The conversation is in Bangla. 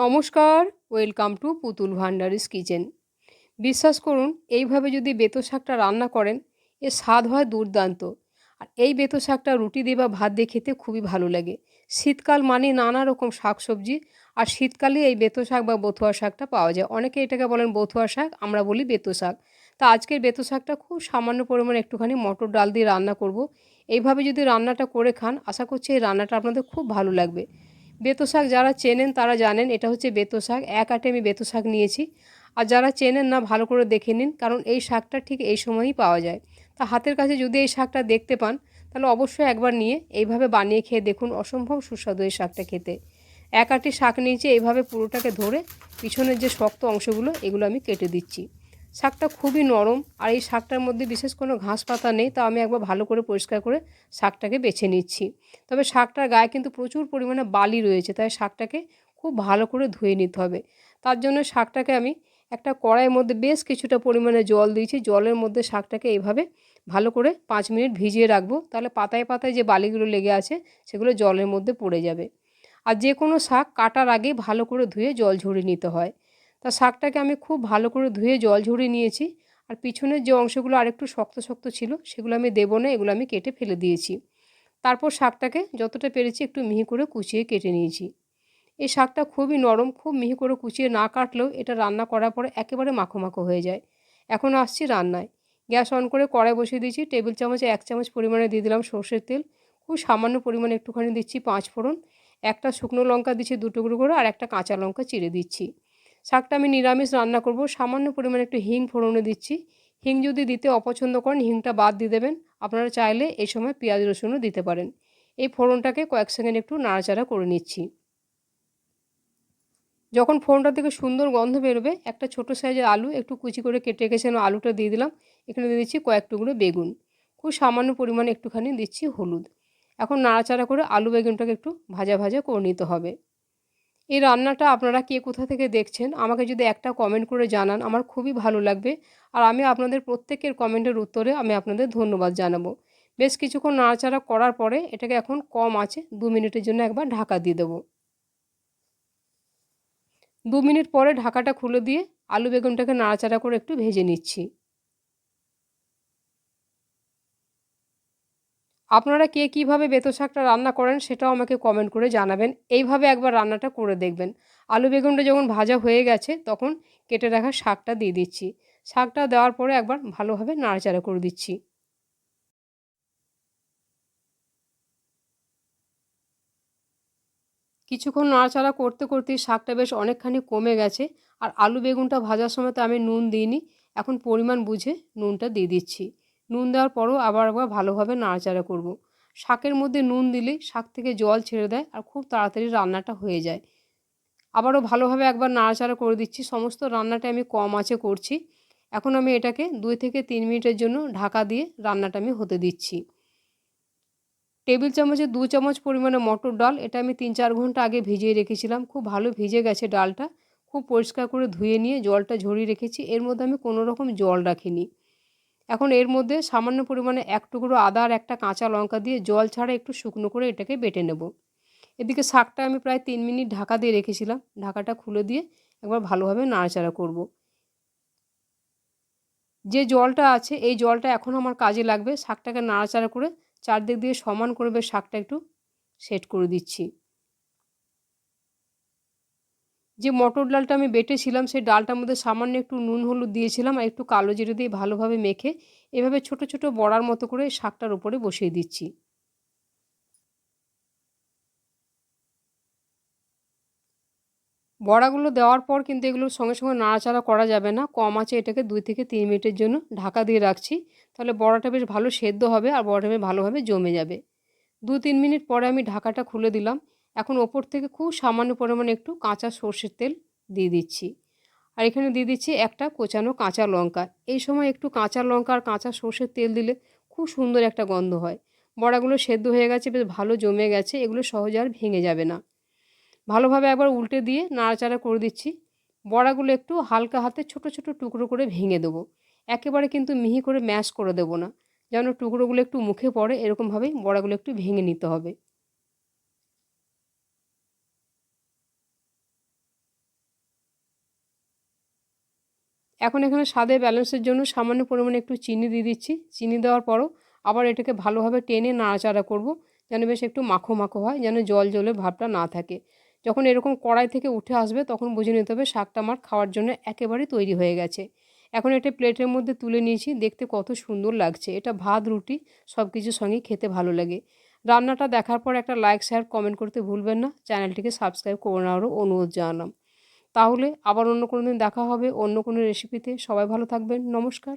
নমস্কার, ওয়েলকাম টু পুতুল ভান্ডারিস কিচেন। বিশ্বাস করুন, এইভাবে যদি বেতো শাকটা রান্না করেন, এর স্বাদ হয় দুর্দান্ত। আর এই বেতো শাকটা রুটি দিয়ে বা ভাত দিয়ে খেতে খুবই ভালো লাগে। শীতকাল মানে নানা রকম শাক সবজি আর শীতকালে এই বেতো শাক বা বথুয়া শাকটা পাওয়া যায়। অনেকে এটাকে বলেন বথুয়া শাক, আমরা বলি বেতো শাক। তা আজকের বেতো শাকটা খুব সামান্য পরিমাণে একটুখানি মটর ডাল দিয়ে রান্না করব। এইভাবে যদি রান্নাটা করে খান, আশা করছি এই রান্নাটা আপনাদের খুব ভালো লাগবে। বেতো শাক যারা চেনেন তারা জানেন, এটা হচ্ছে বেতো শাক। এক আটে আমি বেতো শাক নিয়েছি। আর যারা চেনেন না, ভালো করে দেখে নিন, কারণ এই শাকটা ঠিক এই সময়ই পাওয়া যায়। তা হাতের কাছে যদি এই শাকটা দেখতে পান, তাহলে অবশ্যই একবার নিয়ে এইভাবে বানিয়ে খেয়ে দেখুন, অসম্ভব সুস্বাদু এই শাকটা খেতে। এক আটি শাক নিয়েছি, এইভাবে পুরোটাকে ধরে পিছনের যে শক্ত অংশগুলো, এগুলো আমি কেটে দিচ্ছি। শাকটা খুবই নরম আর এই শাকটার মধ্যে বিশেষ কোনো ঘাস পাতা নেই, তা আমি একবার ভালো করে পরিষ্কার করে শাকটাকে বেছে নিচ্ছি। তবে শাকটার গায়ে কিন্তু প্রচুর পরিমাণে বালি রয়েছে, তাই শাকটাকে খুব ভালো করে ধুয়ে নিতে হবে। তার জন্য শাকটাকে আমি একটা কড়াইয়ের মধ্যে বেশ কিছুটা পরিমাণে জল দিয়েছি, জলের মধ্যে শাকটাকে এইভাবে ভালো করে পাঁচ মিনিট ভিজিয়ে রাখব, তাহলে পাতায় পাতায় যে বালিগুলো লেগে আছে সেগুলো জলের মধ্যে পড়ে যাবে। আর যে কোনো শাক কাটার আগে ভালো করে ধুয়ে জল ঝরিয়ে নিতে হয়। তা শাকটাকে আমি খুব ভালো করে ধুয়ে জল ঝরিয়ে নিয়েছি। আর পিছনের যে অংশগুলো আরেকটু শক্ত শক্ত ছিল, সেগুলো আমি দেবো না, এগুলো আমি কেটে ফেলে দিয়েছি। তারপর শাকটাকে যতটা পেরেছি একটু মিহি করে কুচিয়ে কেটে নিয়েছি। এই শাকটা খুবই নরম, খুব মিহি করে কুচিয়ে না কাটলেও এটা রান্না করার পরে একেবারে মাখো মাখো হয়ে যায়। এখন আসছি রান্নায়। গ্যাস অন করে কড়াই বসিয়ে দিয়েছি, টেবিল চামচে, এক চামচ পরিমাণে দিয়ে দিলাম সর্ষের তেল। খুব সামান্য পরিমাণে একটুখানি দিচ্ছি পাঁচ ফোড়ন। একটা শুকনো লঙ্কা দিচ্ছি দুটো টুকরো করে, আর একটা কাঁচা লঙ্কা চিড়ে দিচ্ছি। শাকটা আমি নিরামিষ রান্না করব। সামান্য পরিমাণে একটু হিং ফোড়নে দিচ্ছি। হিং যদি দিতে অপছন্দ করেন, হিংটা বাদ দিয়ে দেবেন। আপনারা চাইলে এই সময় পেঁয়াজ রসুনও দিতে পারেন। এই ফোড়নটাকে কয়েক সেকেন্ড একটু নাড়াচাড়া করে নিচ্ছি। যখন ফোড়নটা থেকে সুন্দর গন্ধ বেরোবে, একটা ছোট সাইজের আলু একটু কুচি করে কেটে রেখেছেন আলুটা দিয়ে দিলাম, এখানে দিয়ে দিচ্ছি কয়েক টুকরো বেগুন। খুব সামান্য পরিমাণে একটুখানি দিচ্ছি হলুদ। এখন নাড়াচাড়া করে আলু বেগুনটাকে একটু ভাজা ভাজা করে নিতে হবে। এই রান্নাটা আপনারা কে কোথা থেকে দেখছেন, আমাকে যদি একটা কমেন্ট করে জানান, আমার খুবই ভালো লাগবে। আর আমি আপনাদের প্রত্যেকের কমেন্টের উত্তরে আমি আপনাদের ধন্যবাদ জানাব। বেশ কিছুক্ষণ নাড়াচাড়া করার পরে এটাকে এখন কম আছে, দু মিনিটের জন্য একবার ঢাকা দিয়ে দেবো। দু মিনিট পরে ঢাকাটা খুলে দিয়ে আলু বেগুনটাকে নাড়াচাড়া করে একটু ভেজে নিচ্ছি। আপনারা কে কীভাবে বেতো শাকটা রান্না করেন সেটাও আমাকে কমেন্ট করে জানাবেন। এইভাবে একবার রান্নাটা করে দেখবেন। আলু বেগুনটা যখন ভাজা হয়ে গেছে, তখন কেটে রাখা শাকটা দিয়ে দিচ্ছি। শাকটা দেওয়ার পরে একবার ভালোভাবে নাড়াচাড়া করে দিচ্ছি। কিছুক্ষণ নাড়াচাড়া করতে করতে শাকটা বেশ অনেকখানি কমে গেছে আর আলু বেগুনটা ভাজার সময় তো আমি নুন দিইনি, এখন পরিমাণ বুঝে নুনটা দিয়ে দিচ্ছি। নুন দেওয়ার পরও আবার একবার ভালোভাবে নাড়াচাড়া করব। শাকের মধ্যে নুন দিলে শাক থেকে জল ছেড়ে দেয় আর খুব তাড়াতাড়ি রান্নাটা হয়ে যায়। আবারও ভালোভাবে একবার নাড়াচাড়া করে দিচ্ছি। সমস্ত রান্নাটা আমি কম আঁচে করছি। এখন আমি এটাকে দুই থেকে তিন মিনিটের জন্য ঢাকা দিয়ে রান্নাটা আমি হতে দিচ্ছি। টেবিল চামচে দু চামচ পরিমাণে মটর ডাল, এটা আমি তিন চার ঘণ্টা আগে ভিজিয়ে রেখেছিলাম। খুব ভালো ভিজে গেছে ডালটা। খুব পরিষ্কার করে ধুয়ে নিয়ে জলটা ঝরিয়ে রেখেছি। এর মধ্যে আমি কোনো রকম জল রাখিনি। এখন এর মধ্যে সামান্য পরিমাণে এক টুকরো আদা আর একটা কাঁচা লঙ্কা দিয়ে জল ছাড়া একটু শুকনো করে এটাকে বেটে নেব। এদিকে শাকটা আমি প্রায় তিন মিনিট ঢাকা দিয়ে রেখেছিলাম। ঢাকাটা খুলে দিয়ে একবার ভালোভাবে নাড়াচাড়া করব। যে জলটা আছে, এই জলটা এখন আমার কাজে লাগবে। শাকটাকে নাড়াচাড়া করে চারদিক দিয়ে সমান করবে শাকটা একটু সেট করে দিচ্ছি। যে মটর ডালটা আমি বেটেছিলাম, সেই ডালটার মধ্যে সামান্য একটু নুন হলুদ দিয়েছিলাম আর একটু কালো জিরে দিয়ে ভালোভাবে মেখে এভাবে ছোট ছোট বড়ার মতো করে শাকটার উপরে বসিয়ে দিচ্ছি। বড়াগুলো দেওয়ার পর কিন্তু এগুলোর সঙ্গে সঙ্গে নাড়াচাড়া করা যাবে না, কম আছে এটাকে দুই থেকে তিন মিনিটের জন্য ঢাকা দিয়ে রাখছি, তাহলে বড়াটা বেশ ভালো সেদ্ধ হবে আর বড়াটা বেশ ভালোভাবে জমে যাবে। দু তিন মিনিট পরে আমি ঢাকাটা খুলে দিলাম এখন ওপর থেকে খুব সামান্য পরিমাণে একটু কাঁচা সর্ষের তেল দিয়ে দিচ্ছি। আর এখানে দিয়ে দিচ্ছি একটা কোচানো কাঁচা লঙ্কা। এই সময় একটু কাঁচা লঙ্কা আর কাঁচা সর্ষের তেল দিলে খুব সুন্দর একটা গন্ধ হয়। বড়াগুলো সেদ্ধ হয়ে গেছে, বেশ ভালো জমে গেছে, এগুলো সহজে আর ভেঙে যাবে না। ভালোভাবে একবার উল্টে দিয়ে নাড়াচাড়া করে দিচ্ছি। বড়াগুলো একটু হালকা হাতে ছোট ছোট টুকরো করে ভেঙে দেবো। একেবারে কিন্তু মিহি করে ম্যাশ করে দেবো না। যেন টুকরোগুলো একটু মুখে পড়ে, এরকমভাবেই বড়াগুলো একটু ভেঙে নিতে হবে। এখন এখানে স্বাদে ব্যালেন্সের জন্য সামান্য পরিমাণে একটু চিনি দিয়ে দিচ্ছি। চিনি দেওয়ার পরও আবার এটাকে ভালোভাবে টেনে নাড়াচাড়া করব, যেন বেশ একটু মাখো মাখো হয়, যেন জল জলে ভাবটা না থাকে। যখন এরকম কড়াই থেকে উঠে আসবে, তখন বুঝে নিতে হবে শাকটা আমার খাওয়ার জন্য একেবারে তৈরি হয়ে গেছে। এখন এটা প্লেটের মধ্যে তুলে নিয়েছি, দেখতে কত সুন্দর লাগছে। এটা ভাত, রুটি সব কিছুর সঙ্গেই খেতে ভালো লাগে। রান্নাটা দেখার পর একটা লাইক শেয়ার কমেন্ট করতে ভুলবেন না। চ্যানেলটিকে সাবস্ক্রাইব করে নেওয়ারও অনুরোধ জানালাম। তাহলে আবার অন্য কোনো দিন দেখা হবে অন্য কোনো রেসিপিতে সবাই ভালো থাকবেন। নমস্কার।